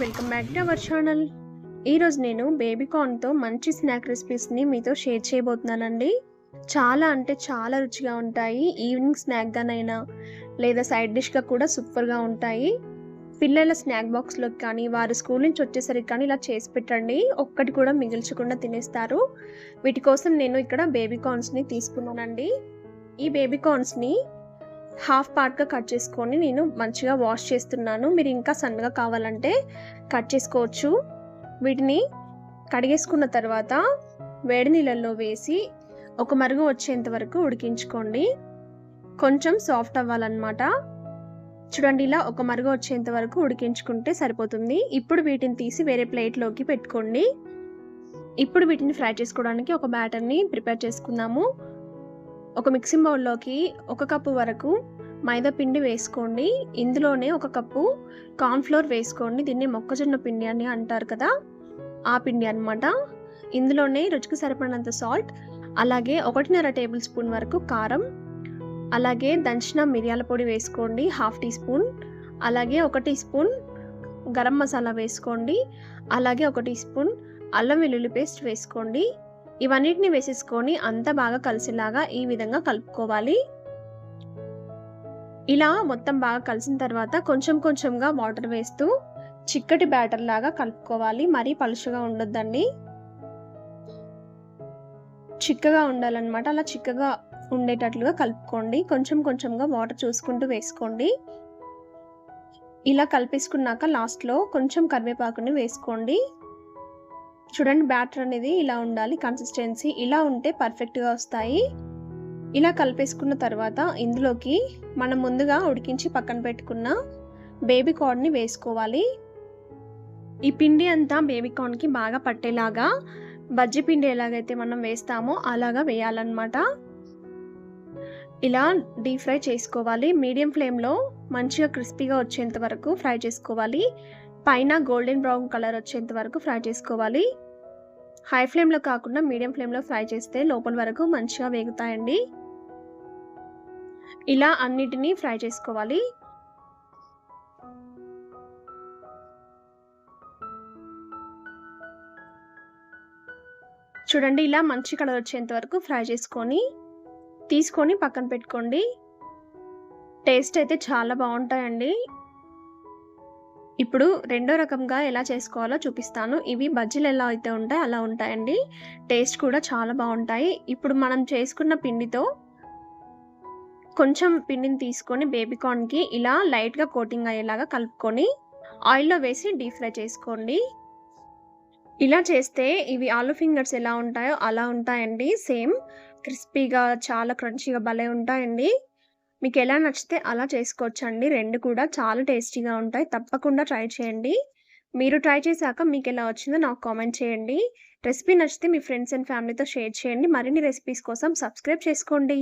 Welcome back to our channel. ఈరోజు నేను baby కార్న్తో మంచి స్నాక్ రెసిపీస్ని మీతో షేర్ చేయబోతున్నానండి. చాలా అంటే చాలా రుచిగా ఉంటాయి. ఈవినింగ్ స్నాక్గానైనా లేదా సైడ్ డిష్గా కూడా సూపర్గా ఉంటాయి. పిల్లల స్నాక్ బాక్స్లోకి కానీ వారు స్కూల్ నుంచి వచ్చేసరికి కానీ ఇలా చేసి పెట్టండి. ఒక్కటి కూడా మిగిల్చకుండా తినేస్తారు. వీటి కోసం నేను ఇక్కడ బేబీ కార్న్స్ని తీసుకున్నానండి. ఈ బేబీ కార్న్స్ని హాఫ్ పార్ట్గా కట్ చేసుకొని నేను మంచిగా వాష్ చేస్తున్నాను. మీరు ఇంకా సన్నగా కావాలంటే కట్ చేసుకోవచ్చు. వీటిని కడిగేసుకున్న తర్వాత వేడి నీళ్ళల్లో వేసి ఒక మరుగు వచ్చేంత వరకు ఉడికించుకోండి. కొంచెం సాఫ్ట్ అవ్వాలన్నమాట. చూడండి ఇలా ఒక మరుగు వచ్చేంత వరకు ఉడికించుకుంటే సరిపోతుంది. ఇప్పుడు వీటిని తీసి వేరే ప్లేట్లోకి పెట్టుకోండి. ఇప్పుడు వీటిని ఫ్రై చేసుకోవడానికి ఒక బ్యాటర్ని ప్రిపేర్ చేసుకుందాము. ఒక మిక్సింగ్ బౌల్లోకి ఒక కప్పు వరకు మైదా పిండి వేసుకోండి. ఇందులోనే ఒక కప్పు కార్న్ఫ్లోర్ వేసుకోండి. దీన్ని మొక్కజొన్న పిండి అని అంటారు కదా ఆ పిండి అనమాట ఇందులోనే రుచికి సరిపడినంత సాల్ట్ అలాగే ఒకటిన్నర టేబుల్ స్పూన్ వరకు కారం అలాగే దంచిన మిరియాల పొడి వేసుకోండి హాఫ్ టీ స్పూన్ అలాగే ఒక టీ స్పూన్ గరం మసాలా వేసుకోండి అలాగే ఒక టీ స్పూన్ అల్లం వెల్లుల్లి పేస్ట్ వేసుకోండి. ఇవన్నిటిని వేసేసుకొని అంతా బాగా కలిసేలాగా ఈ విధంగా కలుపుకోవాలి. ఇలా మొత్తం బాగా కలిసిన తర్వాత కొంచెం కొంచెంగా వాటర్ వేస్తూ చిక్కటి బ్యాటర్ లాగా కలుపుకోవాలి. మరీ పలుచగా ఉండొద్దండి. చిక్కగా ఉండాలన్నమాట. అలా చిక్కగా ఉండేటట్లుగా కలుపుకోండి. కొంచెం కొంచెంగా వాటర్ చూసుకుంటూ వేసుకోండి. ఇలా కలిపేసుకున్నాక లాస్ట్లో కొంచెం కరివేపాకుని వేసుకోండి. చూడండి బ్యాటర్ అనేది ఇలా ఉండాలి కన్సిస్టెన్సీ ఇలా ఉంటే పర్ఫెక్ట్గా వస్తాయి. ఇలా కలిపేసుకున్న తర్వాత ఇందులోకి మనం ముందుగా ఉడికించి పక్కన పెట్టుకున్న బేబీ కార్న్ని వేసుకోవాలి. ఈ పిండి అంతా బేబీ కార్న్కి బాగా పట్టేలాగా బజ్జీ పిండి ఎలాగైతే మనం వేస్తామో అలాగా వేయాలన్నమాట. ఇలా డీప్ ఫ్రై చేసుకోవాలి. మీడియం ఫ్లేమ్లో మంచిగా క్రిస్పీగా వచ్చేంత వరకు ఫ్రై చేసుకోవాలి. పైన గోల్డెన్ బ్రౌన్ కలర్ వచ్చేంత వరకు ఫ్రై చేసుకోవాలి. హై ఫ్లేమ్లో కాకుండా మీడియం ఫ్లేమ్లో ఫ్రై చేస్తే లోపల వరకు మంచిగా వేగుతాయండి. ఇలా అన్నిటినీ ఫ్రై చేసుకోవాలి. చూడండి ఇలా మంచి కలర్ వచ్చేంత వరకు ఫ్రై చేసుకొని తీసుకొని పక్కన పెట్టుకోండి. టేస్ట్ అయితే చాలా బాగుంటాయండి. ఇప్పుడు రెండో రకంగా ఎలా చేసుకోవాలో చూపిస్తాను. ఇవి బజ్జీలు ఎలా అయితే ఉంటాయి అలా ఉంటాయండి. టేస్ట్ కూడా చాలా బాగుంటాయి. ఇప్పుడు మనం చేసుకున్న పిండితో కొంచెం పిండిని తీసుకొని బేబీకార్న్కి ఇలా లైట్గా కోటింగ్ అయ్యేలాగా కలుపుకొని ఆయిల్లో వేసి డీప్ ఫ్రై చేసుకోండి. ఇలా చేస్తే ఇవి ఆలు ఫింగర్స్ ఎలా ఉంటాయో అలా ఉంటాయండి. సేమ్ క్రిస్పీగా చాలా క్రంచీగా భలే ఉంటాయండి. మీకు ఎలా నచ్చితే అలా చేసుకోవచ్చండి. రెండు కూడా చాలా టేస్టీగా ఉంటాయి. తప్పకుండా ట్రై చేయండి. మీరు ట్రై చేశాక మీకు ఎలా వచ్చిందో నాకు కామెంట్ చేయండి. రెసిపీ నచ్చితే మీ ఫ్రెండ్స్ అండ్ ఫ్యామిలీతో షేర్ చేయండి. మరిన్ని రెసిపీస్ కోసం సబ్స్క్రైబ్ చేసుకోండి.